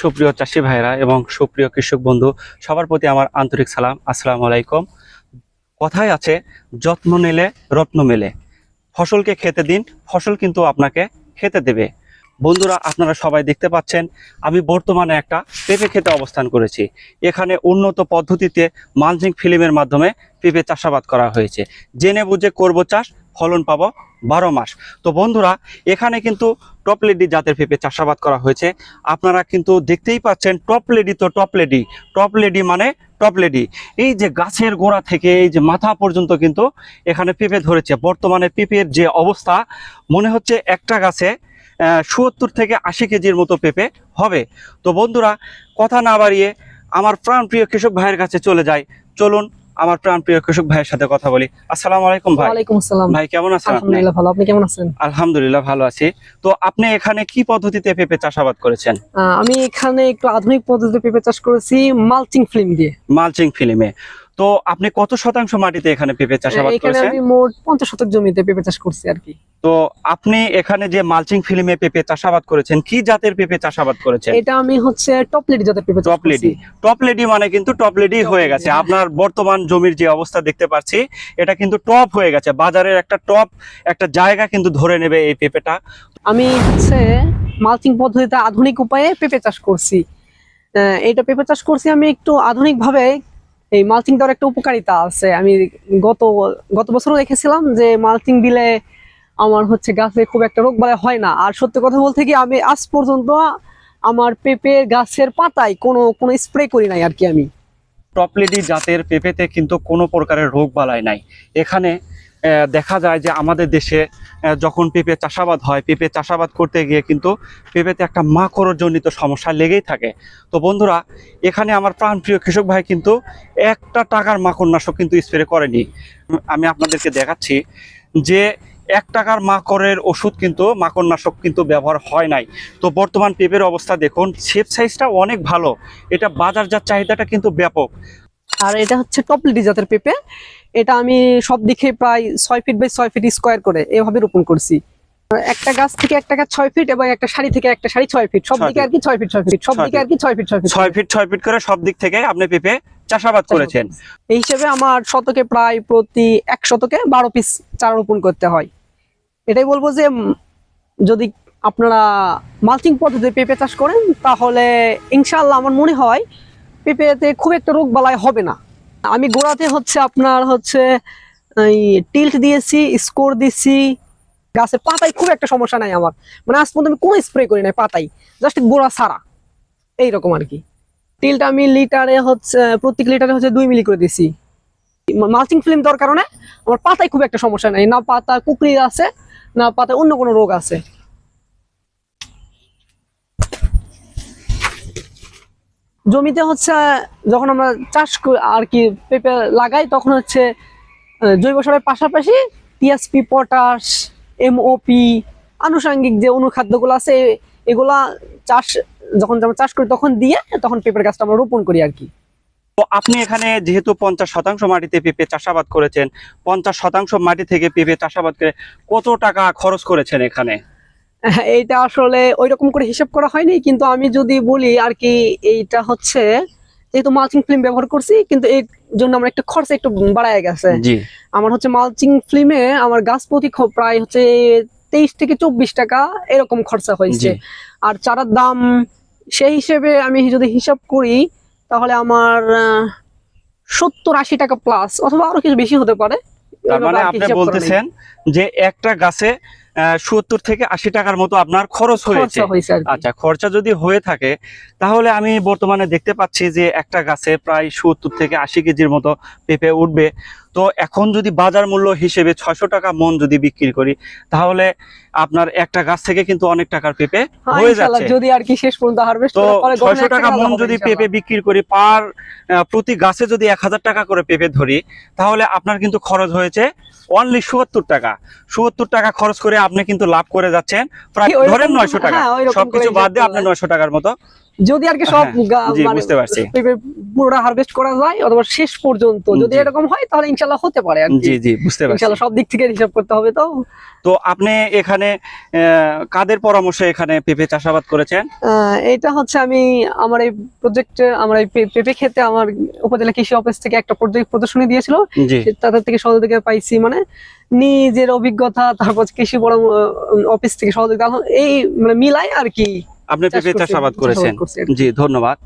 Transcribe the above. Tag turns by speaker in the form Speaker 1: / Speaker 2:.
Speaker 1: সুপ্রিয় চাষি ভাইরা এবং সুপ্রিয় কৃষক বন্ধু, সবার প্রতি আমার আন্তরিক সালাম। আসসালামু আলাইকুম। কথায় আছে, যত্ন নিলে রত্ন মেলে। ফসলকে খেতে দিন, ফসল কিন্তু আপনাকে খেতে দেবে। বন্ধুরা, আপনারা সবাই দেখতে পাচ্ছেন, আমি বর্তমানে একটা পেঁপে খেতে অবস্থান করেছি। এখানে উন্নত পদ্ধতিতে মালচিং ফিল্মের মাধ্যমে পেঁপে চাষাবাদ করা হয়েছে। জেনে বুঝে করব চাষ ফলন পাবো বারো মাস। তো বন্ধুরা, এখানে কিন্তু টপ লেডি জাতের পেঁপে চাষাবাদ করা হয়েছে। আপনারা কিন্তু দেখতেই পাচ্ছেন টপ লেডি তো টপ লেডি টপ লেডি মানে টপ লেডি এই যে গাছের গোড়া থেকে, এই যে মাথা পর্যন্ত কিন্তু এখানে পেঁপে ধরেছে। বর্তমানে পেঁপের যে অবস্থা, মনে হচ্ছে একটা গাছে সত্তর থেকে আশি কেজির মতো পেঁপে হবে। তো বন্ধুরা, কথা না বাড়িয়ে আমার প্রাণপ্রিয় কৃষক ভাইয়ের কাছে চলে যায় চলুন আমার প্রাণ প্রিয় কৃষক ভাইয়ের সাথে কথা বলি। আসসালাম আলাইকুম ভাই।
Speaker 2: ওয়ালাইকুম আসসালাম।
Speaker 1: ভাই কেমন আছেন
Speaker 2: আলহামদুলিল্লাহ ভালো। আপনি কেমন আছেন?
Speaker 1: আলহামদুলিল্লাহ ভালো আছি। তো আপনি এখানে কি পদ্ধতিতে পেঁপে চাষাবাদ করেছেন?
Speaker 2: আমি এখানে একটু আধুনিক পদ্ধতিতে পেঁপে চাষ করেছি মালচিং ফিল্ম দিয়ে।
Speaker 1: মালচিং ফিল্মে। তো আপনি কত শতাংশ মাটিতে এখানে পেঁপে চাষাবাদ করেছেন?
Speaker 2: আমি মোট পঞ্চাশ শতক জমিতে পেঁপে চাষ করছি আর কি।
Speaker 1: তো আপনি এখানে যে মালচিং ফিল্মে পেঁপে চাষাবাদ করেছেন কি জাতের পেঁপে চাষাবাদ করেছেন?
Speaker 2: এটা আমি হচ্ছে টপ লেডি জাতের পেঁপে
Speaker 1: টপ লেডি। টপ লেডি মানে কিন্তু টপ লেডি হয়ে গেছে।
Speaker 2: হ্যাঁ।
Speaker 1: আপনার বর্তমান জমির যে অবস্থা দেখতে পাচ্ছি এটা কিন্তু টপ হয়ে গেছে। বাজারের একটা টপ একটা জায়গা কিন্তু ধরে নেবে এই পেঁপেটা।
Speaker 2: আমি হচ্ছে মালচিং পদ্ধতিতে আধুনিক উপায়ে পেঁপে চাষ করছি। এটা পেঁপে চাষ করছি আমি একটু আধুনিক ভাবে এই মালচিং দেওয়ার একটা উপকারিতা আছে। আমি গত গত বছরও দেখেছিলাম যে মালচিং দিলে আমার হচ্ছে গাছে খুব একটা রোগ বালাই হয় না। আর সত্যি কথা বলতে কি, আমি আজ পর্যন্ত আমার পেঁপে গাছের পাতায় কোনো কোনো স্প্রে করি নাই আর কি আমি।
Speaker 1: টপলেডি জাতের পেঁপেতে কিন্তু কোনো প্রকারের রোগ বালাই নাই। এখানে দেখা যায় যে আমাদের দেশে যখন পেঁপে চাষাবাদ হয়, পেঁপে চাষাবাদ করতে গিয়ে কিন্তু পেঁপেতে একটা মাকড়জনিত সমস্যা লেগেই থাকে। তো বন্ধুরা, এখানে আমার প্রাণপ্রিয় কৃষক ভাই কিন্তু একটা টাকার মাকড়নাশক কিন্তু স্প্রে করেনি। আমি আপনাদেরকে দেখাচ্ছি যে এক টাকার মাকড়ের ওষুধ কিন্তু, মাকড়নাশক কিন্তু ব্যবহার হয় নাই। তো বর্তমান পেঁপের অবস্থা দেখুন শেপ সাইজটা অনেক ভালো। এটা বাজারজাত চাহিদাটা কিন্তু ব্যাপক।
Speaker 2: আর এটা হচ্ছে টপ লেডি জাতের পেঁপে। এটা আমি সব দিকে প্রায় ছয় ফিট বাই ছয় ফিট স্কোয়ার করে এভাবে রোপণ করছি। একটা গাছ থেকে একটা গাছ ছয় ফিট এবং একটা শাড়ি থেকে একটা শাড়ি ছয় ফিট সব দিকে আর কি ছয় ফিট ছয় ফিট সব দিকে আর কি ছয় ফিট ছয় ফিট
Speaker 1: ছয় ফিট ছয় ফিট করে সব দিক থেকে আপনি পেঁপে চাষাবাদ করেছেন।
Speaker 2: এই হিসেবে আমার শতকে প্রায় প্রতি এক শতকে বারো পিস চারা রোপণ করতে হয়। এটাই বলব যে যদি আপনারা মালচিং পদ্ধতিতে পেঁপে চাষ করেন তাহলে ইনশাল্লাহ আমার মনে হয় পেঁপেতে খুব একটা রোগ বালাই হবে না। আমি গোড়াতে হচ্ছে আপনার হচ্ছে টিল্ট দিয়েছি স্কোর দিয়েছি গাছের পাতায় খুব একটা সমস্যা নাই আমার। মানে আজ পর্যন্ত আমি কোনো স্প্রে করি নাই পাতায়। জাস্ট গোড়া ছাড়া। এইরকম আর কি। টিল্ট আমি লিটারে হচ্ছে, প্রত্যেক লিটারে হচ্ছে দুই মিলি করে দিছি। মালচিং ফিল্ম দেওয়ার কারণে আমার পাতায় খুব একটা সমস্যা নাই। না পাতা কুকরি আছে, না পাতায় অন্য কোনো রোগ আছে। জমিতে হচ্ছে, যখন আমরা চাষ আর কি পেঁপে লাগাই, তখন হচ্ছে জৈব সারের পাশাপাশি টিএসপি পটাশ এমওপি আনুষঙ্গিক যে অনুখাদ্যগুলো আছে এগুলা চাষ, যখন আমরা চাষ করি, তখন দিয়ে তখন পেঁপের গাছটা আমরা রোপণ করি আর কি।
Speaker 1: তো আপনি এখানে যেহেতু পঞ্চাশ শতাংশ মাটিতে পেঁপে চাষাবাদ করেছেন, পঞ্চাশ শতাংশ মাটি থেকে পেঁপে চাষাবাদ করে কত টাকা খরচ করেছেন এখানে?
Speaker 2: এইটা আসলে ওই রকম করে হিসাব করা হয়নি কিন্তু আমি যদি বলি আর কি এইটা হচ্ছে যেহেতু মালচিং ফিল্ম ব্যবহার করছি কিন্তু এর জন্য আমার একটু খরচ একটু বাড়ায় গেছে। আমার হচ্ছে মালচিং ফিল্মে আমার গাছ প্রতি প্রায় হচ্ছে তেইশ থেকে চব্বিশ টাকা এরকম খরচা হয়েছে। আর চারার দাম সেই হিসেবে আমি যদি হিসাব করি তাহলে আমার সত্তর আশি টাকা প্লাস অথবা আরও কিছু বেশি হতে পারে।
Speaker 1: তার মানে আপনি। বলতেছেন যে একটা গাছে সত্তর থেকে আশি টাকার মতো আপনার খরচ হয়েছে। আচ্ছা খরচা যদি হয়ে থাকে তাহলে আমি বর্তমানে দেখতে পাচ্ছি যে একটা গাছে প্রায় সত্তর থেকে আশি কেজির মতো পেঁপে উঠবে তো এখন যদি বাজার মূল্য হিসেবে ছয়শো টাকা মন যদি বিক্রি করি তাহলে আপনার একটা গাছ থেকে কিন্তু অনেক টাকার পেঁপে
Speaker 2: হ্যাঁ,
Speaker 1: হয়ে যাচ্ছে
Speaker 2: যদি আর কি শেষ পর্যন্ত হারভেস্ট
Speaker 1: তো ছয়শো টাকা মন যদি। পেঁপে বিক্রি করি পার প্রতি গাছে যদি এক হাজার টাকা করে পেঁপে ধরি তাহলে আপনার কিন্তু খরচ হয়েছে অনলি সত্তর টাকা সত্তর টাকা খরচ করে আপনি কিন্তু লাভ করে যাচ্ছেন। প্রায় ধরেন নয়শো টাকা।
Speaker 2: হ্যাঁ,
Speaker 1: সবকিছু বাদ দিয়ে
Speaker 2: আপনি
Speaker 1: নয়শো টাকার মতো।
Speaker 2: যদি আর কি সব
Speaker 1: হ্যাঁ,
Speaker 2: মানে
Speaker 1: বুঝতে পারছি।
Speaker 2: পুরোটা হারভেস্ট করা যায় অথবা শেষ পর্যন্ত যদি এরকম হয় তাহলে ইনশাল্লাহ হতে পারে
Speaker 1: জি জি বুঝতে পারছি।
Speaker 2: ইনশাল্লাহ সব দিক থেকে হিসাব করতে হবে তো।
Speaker 1: তো আপনি এখানে কাদের পরামর্শে এখানে পেঁপে চাষাবাদ করেছেন?
Speaker 2: এটা হচ্ছে আমি আমার এই প্রজেক্টে আমার এই পেঁপে খেতে আমার উপজেলা কৃষি অফিস থেকে একটা প্রজেক্ট প্রদর্শনী দিয়েছিল। তাদের থেকে সহযোগিতা পাইছি মানে নিজের অভিজ্ঞতা তারপর কৃষি বড় অফিস থেকে সহযোগিতা এই মানে মিলাই আর কি
Speaker 1: আপনি পেঁপে চাষাবাদ করেছেন। জি ধন্যবাদ।